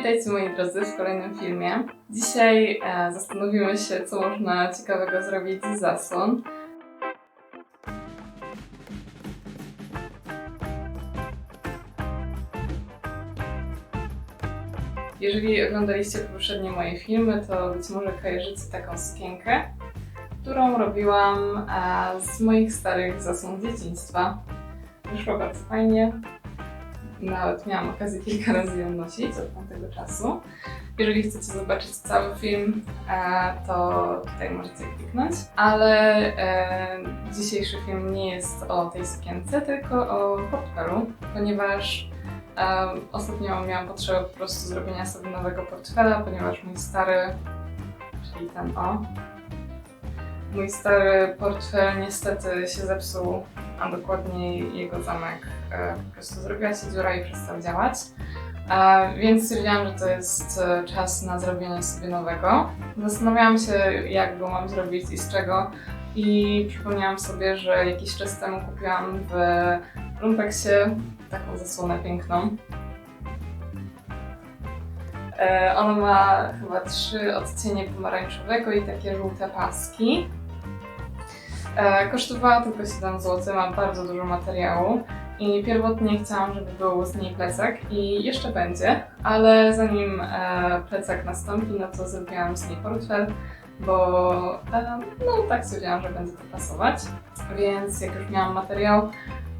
Witajcie moi drodzy w kolejnym filmie. Dzisiaj e, zastanowimy się, co można ciekawego zrobić z zasłon. Jeżeli oglądaliście poprzednie moje filmy, to być może kojarzycie taką sukienkę, którą robiłam e, z moich starych zasłon z dzieciństwa. Wyszło bardzo fajnie. Nawet miałam okazję kilka razy ją nosić od tamtego czasu. Jeżeli chcecie zobaczyć cały film, e, to tutaj możecie kliknąć. Ale e, dzisiejszy film nie jest o tej sukience, tylko o portfelu, ponieważ e, ostatnio miałam potrzebę po prostu zrobienia sobie nowego portfela, ponieważ mój stary, czyli ten o, mój stary portfel niestety się zepsuł, a dokładniej jego zamek e, po prostu zrobiła się dziura i przestał działać. E, Więc stwierdziłam, że to jest e, czas na zrobienie sobie nowego. Zastanawiałam się, jak go mam zrobić i z czego. I przypomniałam sobie, że jakiś czas temu kupiłam w Lumpeksie taką zasłonę piękną. Ona ma chyba trzy odcienie pomarańczowego i takie żółte paski. E, Kosztowała tylko 7 zł, ma bardzo dużo materiału i pierwotnie chciałam, żeby był z niej plecak i jeszcze będzie, ale zanim e, plecak nastąpi, no to zrobiłam z niej portfel, bo e, no tak stwierdziłam, że będzie to pasować, więc jak już miałam materiał,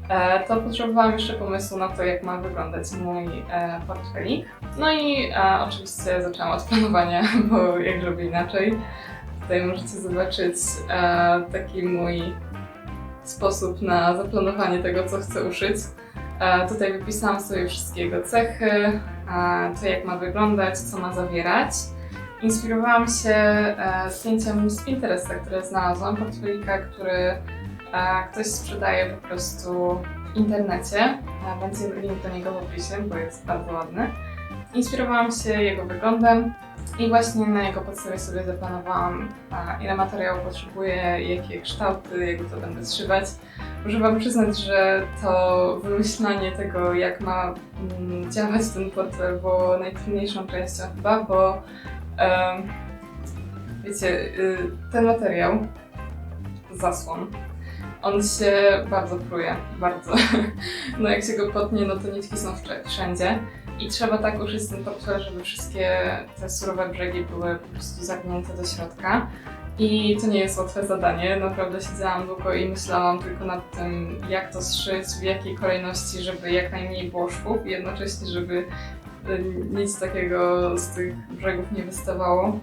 e, to potrzebowałam jeszcze pomysłu na to, jak ma wyglądać mój e, portfelik. No i e, oczywiście zaczęłam od planowania, bo jak robię inaczej. Tutaj możecie zobaczyć e, taki mój sposób na zaplanowanie tego, co chcę uszyć. E, tutaj wypisałam sobie wszystkie jego cechy, e, to jak ma wyglądać, co ma zawierać. Inspirowałam się e, zdjęciem z Pinteresta, które znalazłam, portfelika, który e, ktoś sprzedaje po prostu w internecie. E, będzie link do niego w opisie, bo jest bardzo ładny. Inspirowałam się jego wyglądem i właśnie na jego podstawie sobie zaplanowałam, ile materiału potrzebuję, jakie kształty, jak to będę zszywać. Muszę Wam przyznać, że to wymyślanie tego, jak ma mm, działać ten portfel, było najtrudniejszą częścią chyba, bo wiecie, y, ten materiał, zasłon, on się bardzo pruje, bardzo. No jak się go potnie, no to nitki są wszędzie. I trzeba tak uszyć ten portfel, żeby wszystkie te surowe brzegi były po prostu zagnięte do środka. I to nie jest łatwe zadanie. Naprawdę siedziałam długo i myślałam tylko nad tym, jak to zszyć, w jakiej kolejności, żeby jak najmniej było szwów i jednocześnie, żeby y, nic takiego z tych brzegów nie wystawało.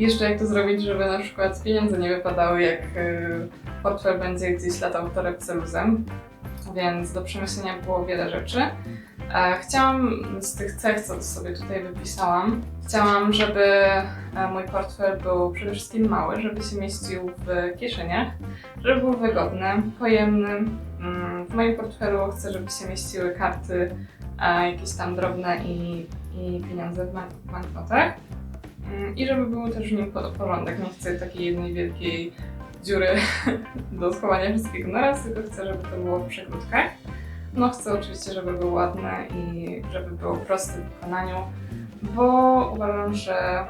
Jeszcze jak to zrobić, żeby na przykład pieniądze nie wypadały, jak y, portfel będzie gdzieś latał w torebce luzem. Więc do przemyślenia było wiele rzeczy. E, Chciałam z tych cech, co sobie tutaj wypisałam, chciałam, żeby e, mój portfel był przede wszystkim mały, żeby się mieścił w kieszeniach, żeby był wygodny, pojemny. Mm, W moim portfelu chcę, żeby się mieściły karty, e, jakieś tam drobne i, i pieniądze w banknotach. Mm, I żeby był też w nim po- porządek. Nie chcę takiej jednej wielkiej dziury do schowania wszystkiego naraz, tylko chcę, żeby to było w przekrótkach. No chcę oczywiście, żeby był ładny i żeby był prosty w wykonaniu, bo uważam, że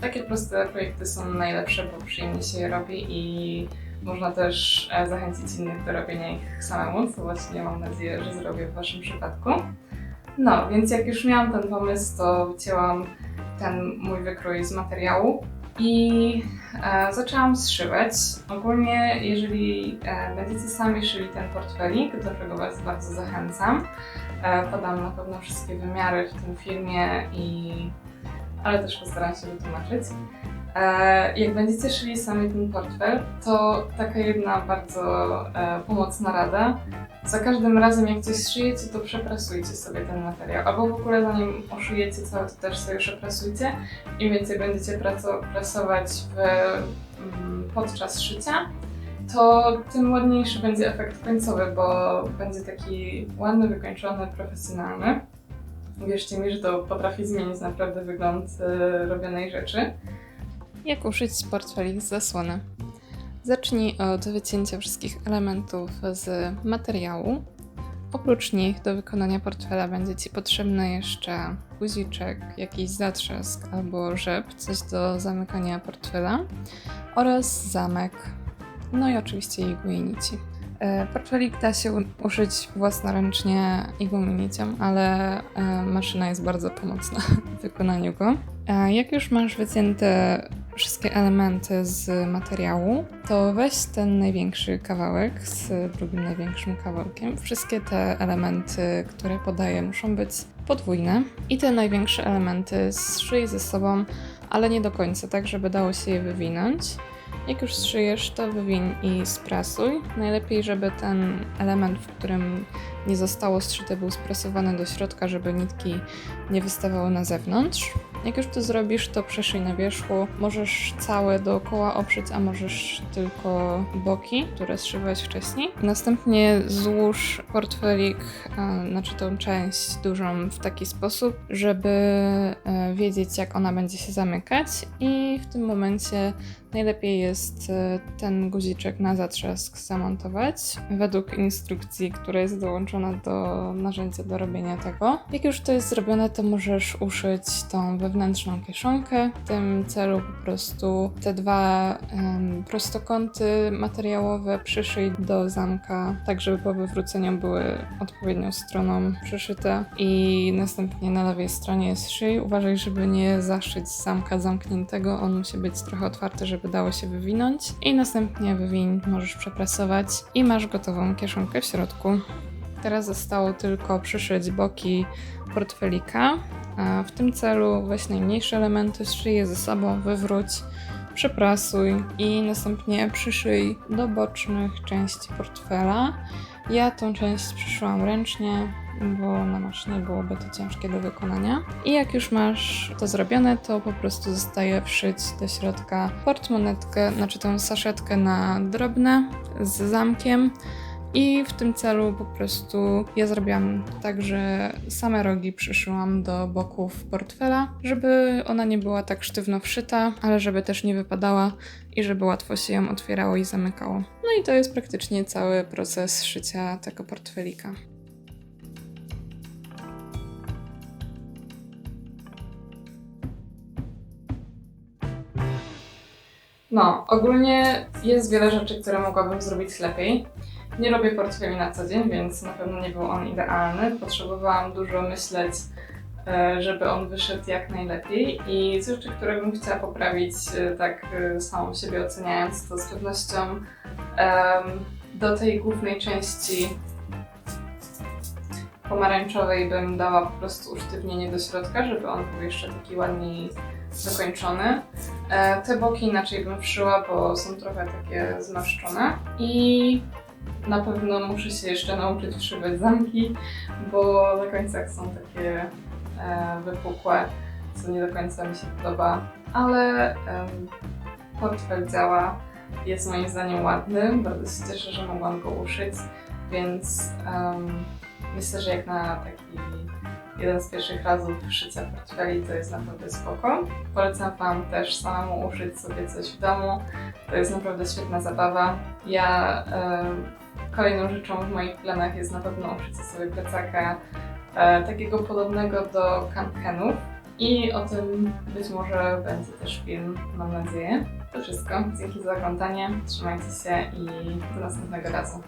takie proste projekty są najlepsze, bo przyjemnie się je robi i można też e, zachęcić innych do robienia ich samemu, co właśnie mam nadzieję, że zrobię w Waszym przypadku. No, więc jak już miałam ten pomysł, to wycięłam ten mój wykrój z materiału i e, zaczęłam zszywać. Ogólnie, jeżeli e, będziecie sami szyli ten portfelik, do czego Was bardzo zachęcam, e, podam na pewno wszystkie wymiary w tym filmie, i, ale też postaram się wytłumaczyć. E, jak będziecie szyli sami ten portfel, to taka jedna bardzo e, pomocna rada. Za każdym razem, jak coś szyjecie, to przeprasujcie sobie ten materiał. Albo w ogóle zanim oszujecie cały, to też sobie przeprasujcie. Im więcej będziecie prasować w, mm, podczas szycia, to tym ładniejszy będzie efekt końcowy, bo będzie taki ładny, wykończony, profesjonalny. Wierzcie mi, że to potrafi zmienić naprawdę wygląd e, robionej rzeczy. Jak uszyć z zasłony? Zacznij od wycięcia wszystkich elementów z materiału. Oprócz nich do wykonania portfela będzie Ci potrzebny jeszcze guziczek, jakiś zatrzask albo rzep, coś do zamykania portfela oraz zamek, no i oczywiście igły i nici. E, Portfelik da się uszyć własnoręcznie igłą i nicią, ale e, maszyna jest bardzo pomocna w wykonaniu go. Jak już masz wycięte wszystkie elementy z materiału, to weź ten największy kawałek z drugim największym kawałkiem. Wszystkie te elementy, które podaję, muszą być podwójne i te największe elementy zszyj ze sobą, ale nie do końca, tak żeby dało się je wywinąć. Jak już zszyjesz, to wywiń i sprasuj. Najlepiej, żeby ten element, w którym nie zostało zszyte, był sprasowany do środka, żeby nitki nie wystawały na zewnątrz. Jak już to zrobisz, to przeszyj na wierzchu. Możesz całe dookoła oprzeć, a możesz tylko boki, które zszyłeś wcześniej. Następnie złóż portfelik, e, znaczy tą część dużą w taki sposób, żeby e, wiedzieć, jak ona będzie się zamykać i w tym momencie najlepiej jest e, ten guziczek na zatrzask zamontować według instrukcji, która jest dołączona do narzędzia do robienia tego. Jak już to jest zrobione, to możesz uszyć tą wewnętrzną kieszonkę. W tym celu po prostu te dwa em, prostokąty materiałowe przyszyj do zamka, tak żeby po wywróceniu były odpowiednią stroną przyszyte i następnie na lewej stronie zszyj. Uważaj, żeby nie zaszyć zamka zamkniętego, on musi być trochę otwarty, żeby dało się wywinąć i następnie wywiń, możesz przeprasować i masz gotową kieszonkę w środku. Teraz zostało tylko przyszyć boki portfelika. W tym celu weź najmniejsze elementy, zszyj je ze sobą, wywróć, przeprasuj i następnie przyszyj do bocznych części portfela. Ja tą część przyszyłam ręcznie, bo na maszynie byłoby to ciężkie do wykonania. I jak już masz to zrobione, to po prostu zostaje wszyć do środka portmonetkę, znaczy tą saszetkę na drobne z zamkiem. I w tym celu po prostu ja zrobiłam tak, że same rogi przyszyłam do boków portfela, żeby ona nie była tak sztywno wszyta, ale żeby też nie wypadała i żeby łatwo się ją otwierało i zamykało. No i to jest praktycznie cały proces szycia tego portfelika. No, ogólnie jest wiele rzeczy, które mogłabym zrobić lepiej. Nie robię portfeli na co dzień, więc na pewno nie był on idealny. Potrzebowałam dużo myśleć, e, żeby on wyszedł jak najlepiej. I z rzeczy, które bym chciała poprawić, e, tak e, samą siebie oceniając, to z pewnością do tej głównej części pomarańczowej bym dała po prostu usztywnienie do środka, żeby on był jeszcze taki ładniej dokończony. Te boki inaczej bym wszyła, bo są trochę takie zmarszczone. I na pewno muszę się jeszcze nauczyć wszywać zamki, bo na końcach są takie e, wypukłe, co nie do końca mi się podoba. Ale em, portfel działa, jest moim zdaniem ładny. Bardzo się cieszę, że mogłam go uszyć, więc em, myślę, że jak na taki jeden z pierwszych razów szycia portfeli to jest naprawdę spoko. Polecam Wam też samemu uszyć sobie coś w domu. To jest naprawdę świetna zabawa. Ja em, kolejną rzeczą w moich planach jest na pewno uszycie sobie plecaka e, takiego podobnego do kankenów. I o tym być może będzie też film, mam nadzieję. To wszystko. Dzięki za oglądanie. Trzymajcie się i do następnego razu.